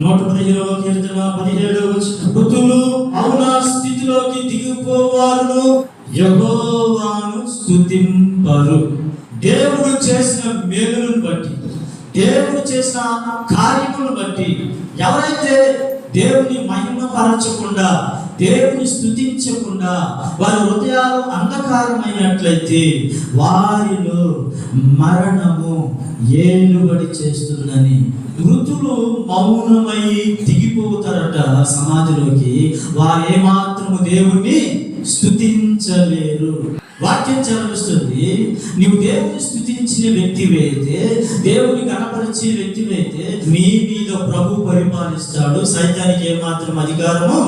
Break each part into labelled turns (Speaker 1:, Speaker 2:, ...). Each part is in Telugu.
Speaker 1: నూట పదిహేడవ కీర్తన పదిహేడవ వచనం. అవునా అవున స్థితిలోకి దిగిపోవారు యహోవాను స్థుతింపరు దేవుడు చేసిన మేలును బట్టి దేవుడు చేసిన కార్యములను బట్టి ఎవరైతే దేవుని మహిమపరచకుండా దేవుని స్థుతించకుండా వారి హృదయాలు అంధకారమైనట్లయితే వారిలో మరణము ఏలుబడి చేస్తుందని మృతులు మౌనమై దిగిపోతారట సమాజంలోకి వారు ఏమాత్రము దేవుణ్ణి స్థుతించలేరు వాక్యం చదివిస్తుంది నీవు దేవుని స్థుతించిన వ్యక్తివైతే దేవుని కనపరిచే వ్యక్తివైతే నీ మీద ప్రభు పరిపాలిస్తాడు. సైతానికి ఏమాత్రం అధికారము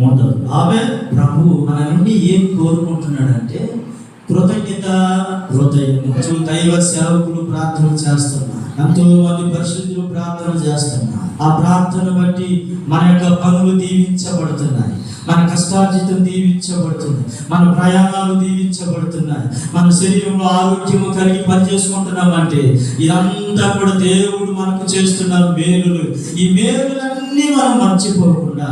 Speaker 1: ఉండదు ఆమె ప్రభు మన నుండి ఏం కోరుకుంటున్నాడంటే కృతజ్ఞత హృదయము దైవ సేవకులు ప్రార్థన చేస్తున్నారు. ఎంతో మంది పరిశుద్ధులు ప్రార్థన చేస్తున్నారు. ఆ ప్రార్థన బట్టి మన యొక్క పనులు దీవించబడుతున్నాయి. మన కష్టార్జితం దీవించబడుతుంది. మన ప్రయాణాలు దీవించబడుతున్నాయి. మన శరీరంలో ఆరోగ్యము కలిగి పనిచేసుకుంటున్నామంటే ఇదంతా కూడా దేవుడు మనకు చేస్తున్న మేలులు. ఈ మేలులన్నీ మనం మర్చిపోకుండా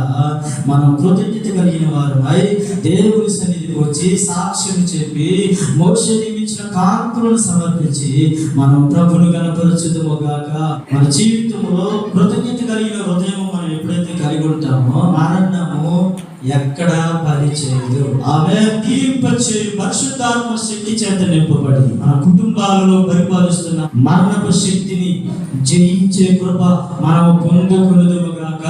Speaker 1: మనం కృతజ్ఞత కలిగిన వారమై దేవుని సన్నిధికి వచ్చి సాక్ష్యం చెప్పి మోక్ష నియమించిన కాంతులను సమర్పించి మనం ప్రభును కనపరచుదముగాక మన జీవితంలో కృతజ్ఞత కలిగిన హృదయం మనం ఎప్పుడైతే కలిగి ఉంటామో మరణము ఎక్కడ పని చేయదు ఆమె తీర్పచ్చే పరిశుద్ధాత్మ శక్తి చేత నింపబడి మన కుటుంబాలలో పరిపాలిస్తున్న మరణపు శక్తిని జయించే కృప మనం పొందుకున్నదుగాక